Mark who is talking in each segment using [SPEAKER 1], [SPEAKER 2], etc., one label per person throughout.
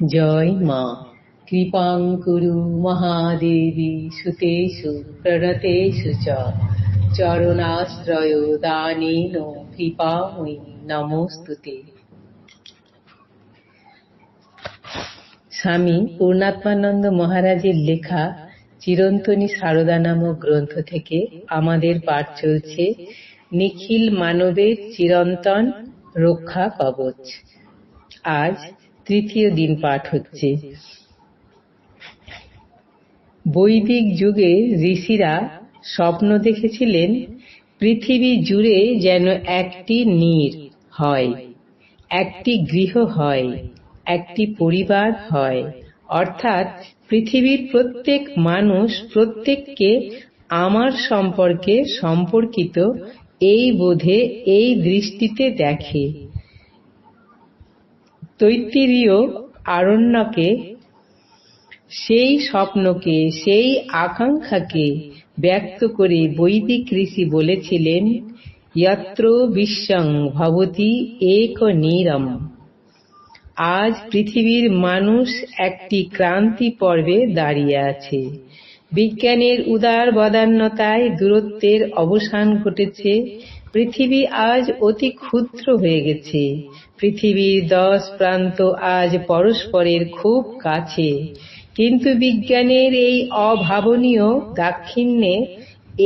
[SPEAKER 1] জয় মা। কৃপাং কুরু মহাদেবী, সুতেষু, প্রণতেষু চ। চরণাশ্রয় দানেন, কৃপাময়ী নমস্তুতে স্বামী পূর্ণাত্মানন্দ মহারাজের লেখা চিরন্তনী সারদা নামক গ্রন্থ থেকে আমাদের পাঠ চলছে, নিখিল মানবের চিরন্তন রক্ষা কবচ। আজ তৃতীয় দিন পাঠ হচ্ছে। বৈদিক যুগে ঋষিরা স্বপ্ন দেখেছিলেন, পৃথিবী জুড়ে যেন একটি নীর হয়, একটি গৃহ হয়, একটি পরিবার হয়। অর্থাৎ পৃথিবীর প্রত্যেক মানুষ প্রত্যেককে আমার সম্পর্কে সম্পর্কিত, এই বোধে, এই দৃষ্টিতে দেখে। তৈত্তিরীয় আরণ্যকে, সেই স্বপ্নকে, সেই আকাঙ্ক্ষাকে ব্যক্ত করে বৈদিক ঋষি বলেছিলেন যত্র বিশ্বং ভবতি এক নীরম আজ পৃথিবীর মানুষ একটি ক্রান্তি পর্বে দাঁড়িয়ে আছে। বিজ্ঞানের উদার বদান্যতায় দূরত্বের অবসান ঘটেছে পৃথিবী আজ অতি ক্ষুদ্র হয়ে গেছে। পৃথিবীর দশ প্রান্ত আজ পরস্পরের খুব কাছে। কিন্তু বিজ্ঞানের এই অভাবনীয় দাক্ষিণ্যে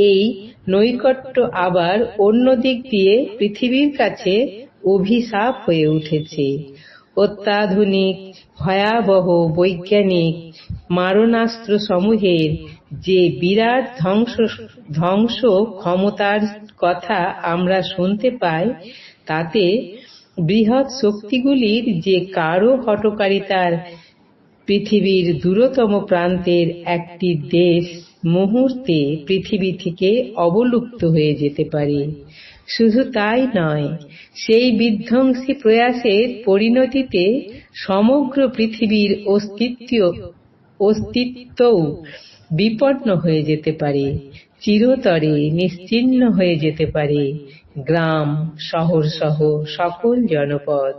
[SPEAKER 1] এই নৈকট্য আবার অন্য দিক দিয়ে পৃথিবীর কাছে অভিশাপ হয়ে উঠেছে। অত্যাধুনিক, ভয়াবহ বৈজ্ঞানিক মারণাস্ত্র সমূহের যে বিরাট ধ্বংস ধ্বংস ক্ষমতার কথা আমরা শুনতে পাই, তাতে বৃহৎ শক্তিগুলির যে কারও হটকারিতার পৃথিবীর দূরতম প্রান্তের একটি দেশ মুহূর্তে পৃথিবী থেকে অবলুপ্ত হয়ে যেতে পারে। শুধু তাই নয়, সেই বিধ্বংসী প্রয়াসের পরিণতিতে সমগ্র পৃথিবীর অস্তিত্ব অস্তিত্বও বিপন্ন হয়ে যেতে পারে, চিরতরে নিশ্চিন্ন হয়ে যেতে পারে। গ্রাম, শহর সহ সকল জনপদ,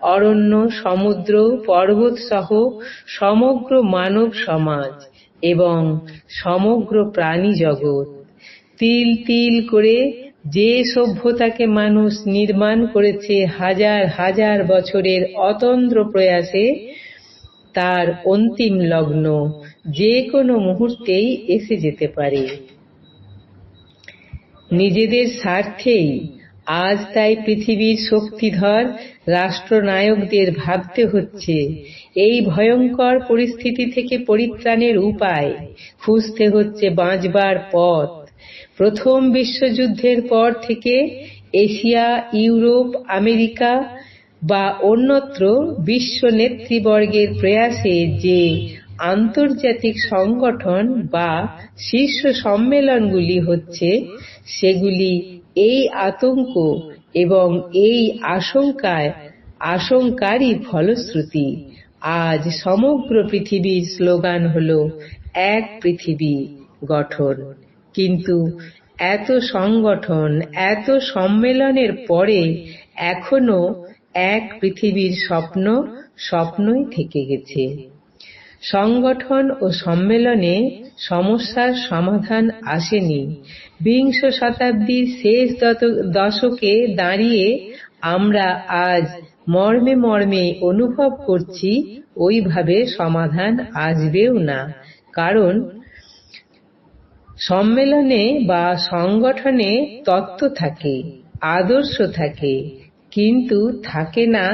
[SPEAKER 1] অরণ্য, সমুদ্র, পর্বত সহ সমগ্র মানব সমাজ এবং সমগ্র প্রাণী জগৎ। তিল তিল করে যে সভ্যতাকে মানুষ নির্মাণ করেছে হাজার হাজার বছরের অতন্দ্র প্রয়াসে, তার অন্তিম লগ্ন যে কোনো মুহূর্তেই এসে যেতে পারে। নিজেদের স্বার্থেই আজ তাই পৃথিবীর শক্তিধর রাষ্ট্রনায়কদের ভাবতে হচ্ছে। এই ভয়ঙ্কর পরিস্থিতি থেকে পরিত্রাণের উপায় খুঁজতে হচ্ছে বাঁচবার পথ। প্রথম বিশ্বযুদ্ধের পর থেকে এশিয়া, ইউরোপ, আমেরিকা বা অন্যত্র বিশ্ব নেতৃবর্গের প্রয়াসে যে আন্তর্জাতিক সংগঠন বা শীর্ষ সম্মেলনগুলি হচ্ছে সেগুলি এই আতঙ্ক এবং এই আশঙ্কায় আশঙ্কারই ফলশ্রুতি। আজ সমগ্র পৃথিবীর স্লোগান হল, এক পৃথিবী গঠন। কিন্তু এত সংগঠন, এত সম্মেলনের পরে এখনও এক পৃথিবীর স্বপ্ন স্বপ্নই থেকে গেছে। সংগঠন ও সম্মেলনে সমস্যার সমাধান আসেনি। বিংশ শতাব্দীর শেষ দশকে দাঁড়িয়ে আমরা আজ মর্মে মর্মে অনুভব করছি, ওইভাবে সমাধান আসবেও না। কারণ সম্মেলনে বা সংগঠনে তত্ত্ব থাকে, আদর্শ থাকে, কিন্তু থাকে না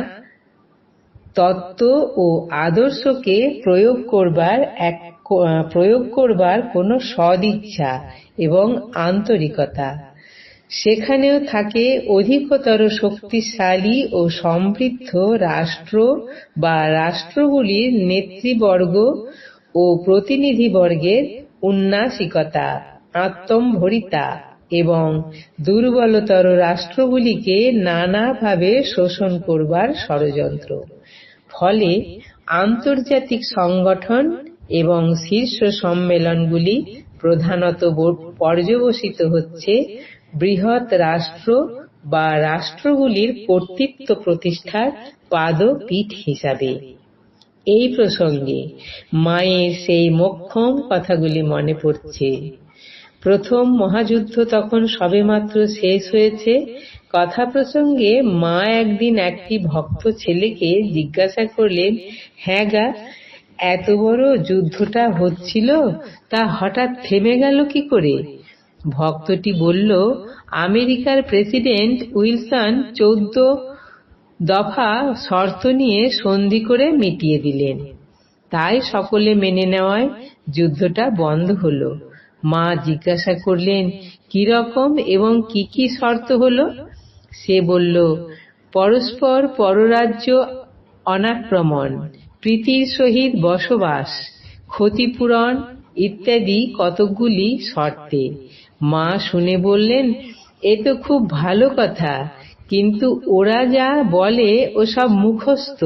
[SPEAKER 1] তত্ত্ব ও আদর্শকে প্রয়োগ করবার এক প্রয়োগ করবার কোনো সদিচ্ছা এবং আন্তরিকতা। সেখানেও থাকে অধিকতর শক্তিশালী ও সমৃদ্ধ রাষ্ট্র বা রাষ্ট্রগুলির নেতৃবর্গ ও প্রতিনিধিবর্গের উন্নাসিকতা, আত্মম্ভরিতা এবং দুর্বলতর রাষ্ট্রগুলিকে নানাভাবে শোষণ করবার ষড়যন্ত্র। ফলে আন্তর্জাতিক সংগঠন এবং শীর্ষ সম্মেলনগুলি প্রধানত পর্যবসিত হচ্ছে বৃহৎ রাষ্ট্র বা রাষ্ট্রগুলির কর্তৃত্ব প্রতিষ্ঠার পাদপীঠ হিসাবে। এই প্রসঙ্গে মায়ের সেই মক্ষম কথাগুলি মনে পড়ছে। প্রথম মহাযুদ্ধ তখন সবেমাত্র শেষ হয়েছে কথা প্রসঙ্গে মা একদিন একটি ভক্ত ছেলেকে জিজ্ঞাসা করলেন হ্যাঁ গা, এত বড় যুদ্ধটা হচ্ছিল, তা হঠাৎ থেমে গেল কি করে? ভক্তটি বলল, আমেরিকার প্রেসিডেন্ট উইলসন চৌদ্দ দফা শর্ত নিয়ে সন্ধি করে মিটিয়ে দিলেন। তাই সকলে মেনে নেওয়ায় যুদ্ধটা বন্ধ হলো। মা জিজ্ঞাসা করলেন, কি রকম এবং কি কি শর্ত হলো? সে বলল, পরস্পর পররাজ্য অনাক্রমণ, প্রীতির সহিত বসবাস, ক্ষতিপূরণ ইত্যাদি কতকগুলি শর্তে। মা শুনে বললেন, এ তো খুব ভালো কথা, কিন্তু ওরা যা বলে ওসব মুখস্থ।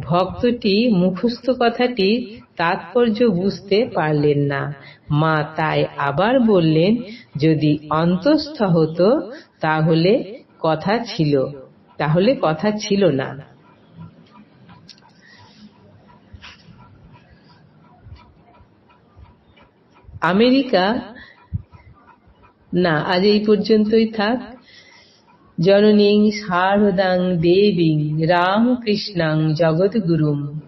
[SPEAKER 1] ভক্তটি মুখস্থ কথাটি তাৎপর্য বুঝতে পারলেন না। মা তাই আবার বললেন, যদি অন্তস্থ হতো, তাহলে কথা ছিল। তাহলে কথা ছিল না। আমেরিকা না, আজ এই পর্যন্তই থাক। জননীং শারদাং দেবীং রামকৃষ্ণাং জগদ্গুরুম।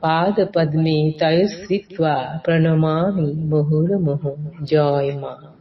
[SPEAKER 1] পাদ পদ্মে তয়স্থিত্বা প্রণমামি মুহুর্মুহু। জয় মা।